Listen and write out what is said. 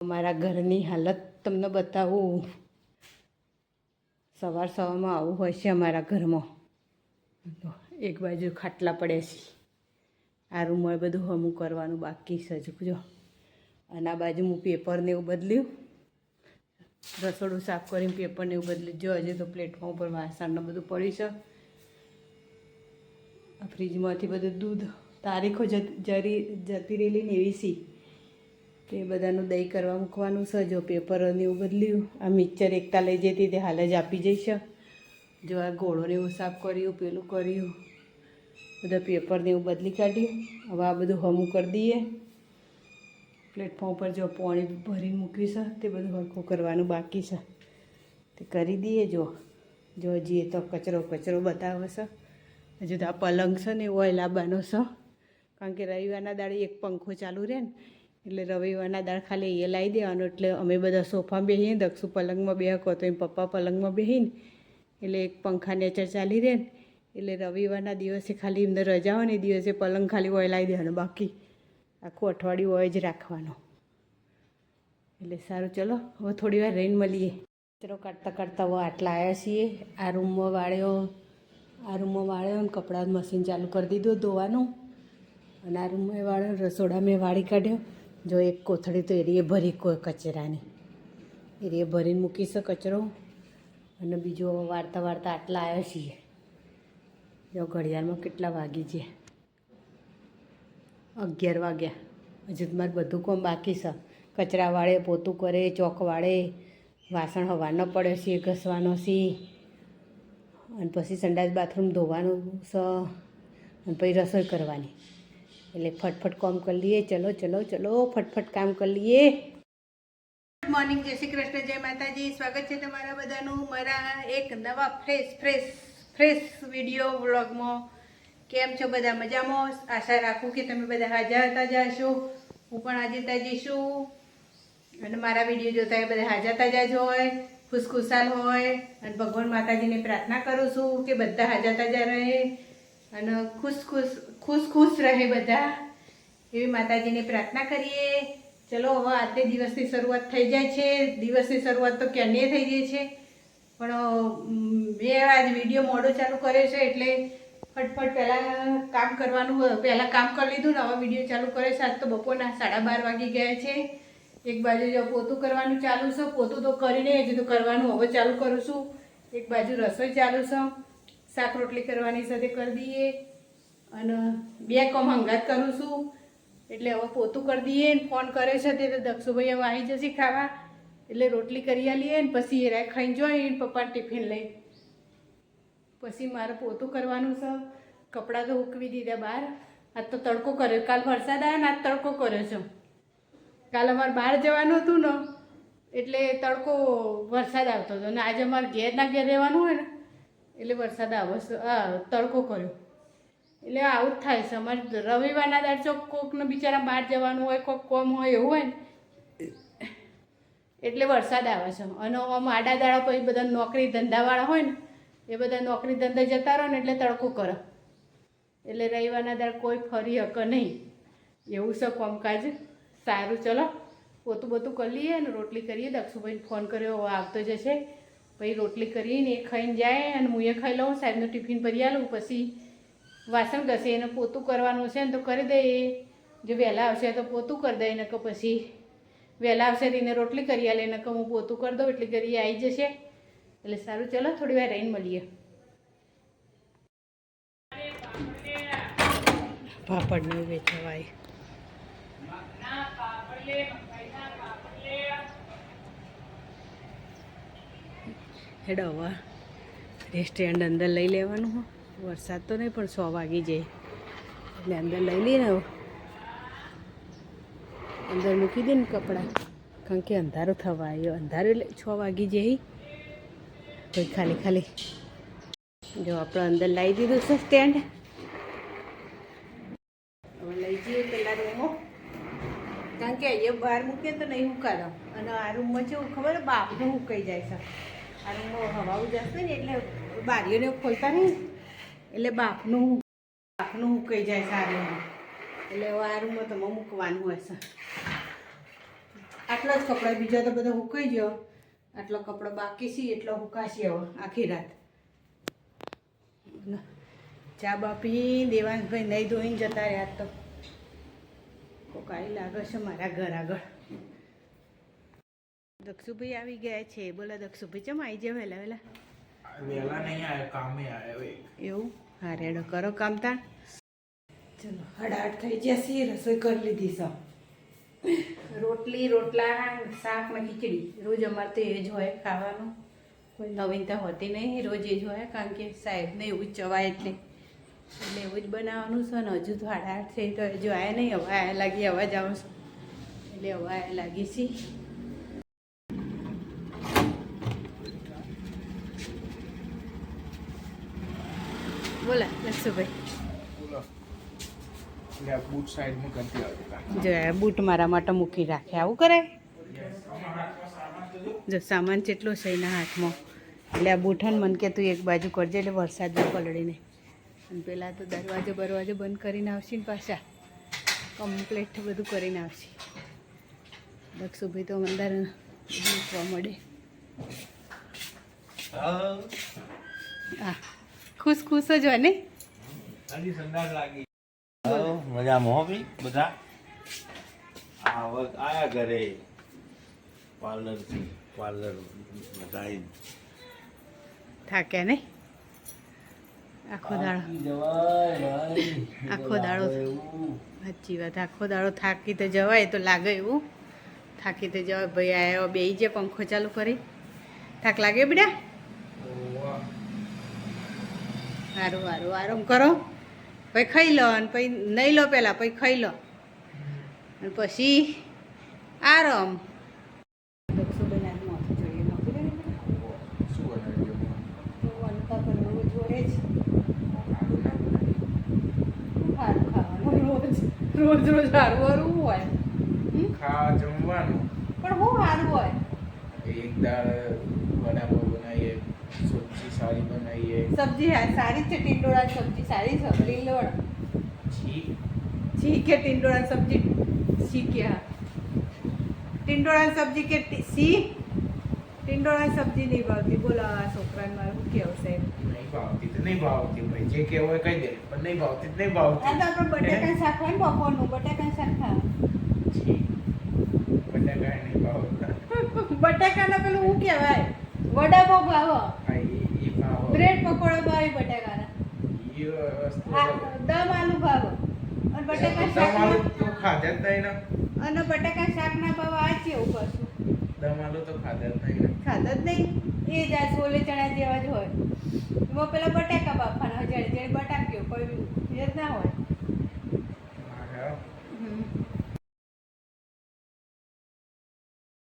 મારા ઘરની હાલત તમને બતાવું. સવાર સવારમાં આવું હોય છે અમારા ઘરમાં. એક બાજુ ખાટલા પડે છે. આ રૂમમાં બધું હમું કરવાનું બાકી સજકજો અને આ બાજુ હું પેપરને એવું બદલ્યું રસોડું સાફ કરીને પેપરને એવું બદલી. જો હજુ તો પ્લેટફોર્મ ઉપર વાસણને બધું પડ્યું છે. ફ્રીજમાંથી બધું દૂધ તારીખો જરી જતી રહેલી ને એવી સી તે બધાનું દહીં કરવા મૂકવાનું છે. જો પેપરોને એવું બદલ્યું, આ મિક્સર એકતા લઈ જતી તે હાલ જ આપી જઈશ. જો આ ગોળોને એવું સાફ કર્યું, પેલું કર્યું, બધા પેપરને એવું બદલી કાઢ્યું. હવે આ બધું હમું કરી દઈએ. પ્લેટફોર્મ પર જો પાણી ભરીને મૂક્યું છે, તે બધું હરખું કરવાનું બાકી છે. તે કરી દઈએ, જો. જો હજી એ તો કચરો કચરો બતાવે છે. હજુ તો આ પલંગ છે ને એવો લાવવાનો છે. કારણ કે રવિવારના દાડે એક પંખો ચાલુ રહે ને એટલે રવિવારના દાળ ખાલી એ લાવી દેવાનો. એટલે અમે બધા સોફા બેહીએ દક્ષુ પલંગમાં બે તો એમ પપ્પા પલંગમાં બેહીને, એટલે એક પંખા નેચર ચાલી રહે ને, એટલે રવિવારના દિવસે ખાલી એમને રજા હોય ને દિવસે પલંગ ખાલી હોય લાવી દેવાનો, બાકી આખું અઠવાડિયું હોય જ રાખવાનો. એટલે સારું, ચલો, હવે થોડી વાર રહીને મળીએ. ચલો કાઢતા કાઢતા હવે આટલા આવ્યા છીએ. આ રૂમમાં વાળ્યો, આ રૂમમાં વાળ્યો ને કપડાં મશીન ચાલુ કરી દીધું ધોવાનું. અને આ રૂમમાં વાળ્યો રસોડા મેં વાળી કાઢ્યો. જો એક કોથળી તો એરીએ ભરી કોઈ કચરાની. એરીએ ભરીને મૂકી છે કચરો. અને બીજો વાર્તા વાર્તા આટલા આવ્યા છીએ. જો ઘડિયાળમાં કેટલા વાગી છે? અગિયાર વાગ્યા. હજુ મારે બધું કામ બાકી છે. કચરા વાળે, પોતું કરે, ચોક વાળે, વાસણ હવાનો પડે છે, ઘસવાનો છે. અને પછી સંડાસ બાથરૂમ ધોવાનું છે. અને પછી રસોઈ કરવાની. એટલે ફટફટ કામ કરી લઈએ. ચલો ચલો ચલો, ફટફટ કામ કરી લઈએ. ગુડ મોર્નિંગ જય શ્રી કૃષ્ણ, જય માતાજી. સ્વાગત છે તમારા બધાનું મારા એક નવા ફ્રેશ ફ્રેશ ફ્રેશ વીડિયો વ્લોગમાં કેમ છો બધા? મજામાં? આશા રાખું કે તમે બધા હાજર તાજા હશો હું પણ આજે તાજી છું. અને મારા વીડિયો જોતા એ બધા હાજર તાજા જ હોય, ખુશખુશાલ હોય. અને ભગવાન માતાજીને પ્રાર્થના કરું છું કે બધા હાજર તાજા રહે. અને ખુશ ખુશ ખુશ ખુશ રહે બધા. એવી માતાજીને પ્રાર્થના કરીએ. ચલો, હવે આજને દિવસની શરૂઆત થઈ જાય છે. દિવસની શરૂઆત તો ક્યાંની થઈ જાય છે? પણ મેં આજ વીડિયો મોડો ચાલુ કર્યો છે એટલે ફટફટ પહેલાં કામ કરવાનું, પહેલાં કામ કરી લીધું ને હવે વીડિયો ચાલુ કર્યો છે. આજ તો બપોરના સાડા બાર વાગી ગયા છે. એક બાજુ જો પોતું કરવાનું ચાલુ છે, પોતું તો કરીને તો કરવાનું હવે ચાલુ કરું છું. એક બાજુ રસોઈ ચાલુ છે. શાક રોટલી કરવાની સાથે કરી દઈએ અને બે કોમ હંગાત કરું છું. એટલે હવે પોતું કરી દઈએ ને ફોન કરે છે તે તો દક્ષુભાઈ હવે આવી જશે ખાવા. એટલે રોટલી કરી આલીએ ને પછી એ રાય ખાઈને જોઈએ ને પપ્પા ટિફિન લઈ. પછી મારે પોતું કરવાનું છે. કપડાં તો ઉકવી દીધા બહાર. આજ તો તડકો કર્યો. કાલ વરસાદ આવ્યો ને આજ તડકો કર્યો છે. કાલ અમારે બહાર જવાનું હતું ને, એટલે તડકો વરસાદ આવતો હતો. ને આજે અમારે ઘેર ના ઘેર રહેવાનું હોય ને એટલે વરસાદ આવે છે આ તડકો કર્યો. એટલે આવું જ થાય અમારે રવિવારના દાડ ચોક કોકને બિચારા બહાર જવાનું હોય, કોક કોમ હોય એવું હોય ને, એટલે વરસાદ આવે છે. અને આમ આડા દાડા પછી બધા નોકરી ધંધાવાળા હોય ને, એ બધા નોકરી ધંધા જતા રહો ને એટલે તડકો કરે. એટલે રવિવારના દાડ કોઈ ફરી હક નહીં. એવું છે કોમકાજ. સારું, ચલો. પોતું બધું કરી લઈએ અને રોટલી કરીએ. દક્ષુભાઈને ફોન કર્યો આવતો જશે. પછી રોટલી કરીને એ ખાઈને જાય અને હું એ ખાઈ લઉં સાહેબનું ટિફિન ભરી આલું પછી વાસણ ઘસે એને પોતું કરવાનું છે ને તો કરી દઈએ. જો વહેલા આવશે તો પોતું કરી દે એને કે પછી વહેલા આવશે તો એને રોટલી કરી આલે કે હું પોતું કરી દઉં એટલી કરી આવી જશે. એટલે સારું ચલો થોડી વાર રહીને મળીએ. પાપડને વેચવાય. હેડો હવે રેસ્ટોરન્ટ અંદર લઈ લેવાનું હો. વરસાદ તો નહીં, પણ સો વાગી જાય. એટલે અંદર લઈ લઈને અંદર મૂકી દે ને કપડાં. કારણ કે અંધારો થવા આવ્યો. અંધારો એટલે છ વાગી જાય. કોઈ ખાલી ખાલી. જો આપણે અંદર લાવી દીધું છે સ્ટેન્ડ હવે લઈ જઈએ પહેલાં રૂમો કારણ કે અહીંયા બહાર મૂકીએ તો નહીં ઉકાળો. અને આ રૂમમાં કેવું ખબર? બાપનું ઉકાઈ જાય છે. આ રૂમમાં હવા ઉજાશે ને એટલે બારીઓને ખોલતા નહીં. એટલે બાપનું બાપનું ઉકાઈ જાય સારું એટલે આ રૂમમાં તમે મૂકવાનું છે. આટલા જ કપડાં, બીજા તો બધા હુકાઈ ગયો. આટલો કપડો બાકી છે, એટલો હુકાશે હવે આખી રાત. ચા બાપી, દેવાંશભાઈ નહીં ધોઈને જતા રહ્યા તો. કોકાળી લાગે છે મારા ઘર આગળ. દક્ષુભાઈ આવી ગયા છે. બોલા દક્ષુભાઈ ચમ આવી જાય વહેલા વહેલા? વહેલા નહીં આવ્યો કામે આવ્યો એવું? હા રેડો કરો કામ તાણ. ચલો હડાટ થઈ જશે રસોઈ કરી લીધી સૌ. રોટલી રોટલા શાક ને ખીચડી. રોજ અમારે તો એ જ હોય ખાવાનું. કોઈ નવીનતા હોતી નહીં રોજ એ જ હોય કારણ કે સાહેબને એવું જ ચવાય એટલે. એટલે એવું જ બનાવવાનું છે ને હજુ તો આઠ થઈ તો હજુ આવ્યા નહીં હવા આવ્યા લાગી અવાજ આવશે. એટલે હવા આવ્યા લાગી છે આવતી જો બૂટ મારા માટે મૂકી રાખે. આવું કરે? જો સામાન કેટલો છે એના હાથમાં. એટલે આ બૂઠન મન કે તું એક બાજુ કરજે એટલે વરસાદમાં પલળીને. અને પેલા તો દરવાજો બરવાજો બંધ કરીને આવશે ને પાછા. કમ્પ્લીટ બધું કરીને આવશે. દક્ષુભાઈ તો અંદર મૂકવા મળે. હા. ખુશ ખુશ જ હોય ને? હજી સંદાસ લાગી. મજામાં હો ભઈ બધા? આ વખત આયા ઘરે. પાર્લરથી પાર્લર બતાવી થાક્યા નહીં? આખો દાડો. આખો દાડો સાચી વાત આખો દાડો થાકી તો જવાય તો લાગે એવું. થાકી તો જવાય ભાઈ આવ્યો બે જે પંખો ચાલુ કરી. થાક લાગે બેટા? સારું સારું આરામ કરો. પછી ખાઈ લો અને પછી નહીં લો પહેલાં પછી ખાઈ લો. અને પછી આરામ. રોજ રોજ સારું સારું હોય? ખાવા જમવાનું. પણ બહુ સારું હોય. એક દાળ વડાપાવ બનાવીએ સબ્જી સારી બનાવીએ સબ્જી હા સારી છે ટીંડોળા સબ્જી સારી છે લીલોડ છી છી કે ટીંડોળા સબ્જી સી કે હા ટીંડોળા સબ્જી કે સી ટીંડોળા સબ્જી નહીં ભાવતી બોલો આ છોકરાને મારું શું સાહેબ નહીં ભાવતી તો નહીં ભાવતી ભાઈ જે કહેવું હોય કહી દે પણ નહીં ભાવતી નહીં ભાવતી આ તો આપણે બટાકા શાક હોય ને બપોરનું બટાકા શાક ખાવા છી બટાકા નહીં ભાવતા બટાકાના પેલું શું કહેવાય વડાપાવ ભાવો બ્રેડ પકોડા ભાવે બટાકાના. દમ આલુ ભાવો અને બટાકા શાક તો ખાધા જ નહીં અને બટાકા શાકના ભાવ આ છે ઉપર. દમ આલુ તો ખાધા જ નહીં ખાધા જ નહીં. એ જ આ છોલે ચણા જેવા જ હોય. એમાં પેલા બટાકા બાફાના હજાર જેડ બટાક્યો કોઈ જ ના હોય.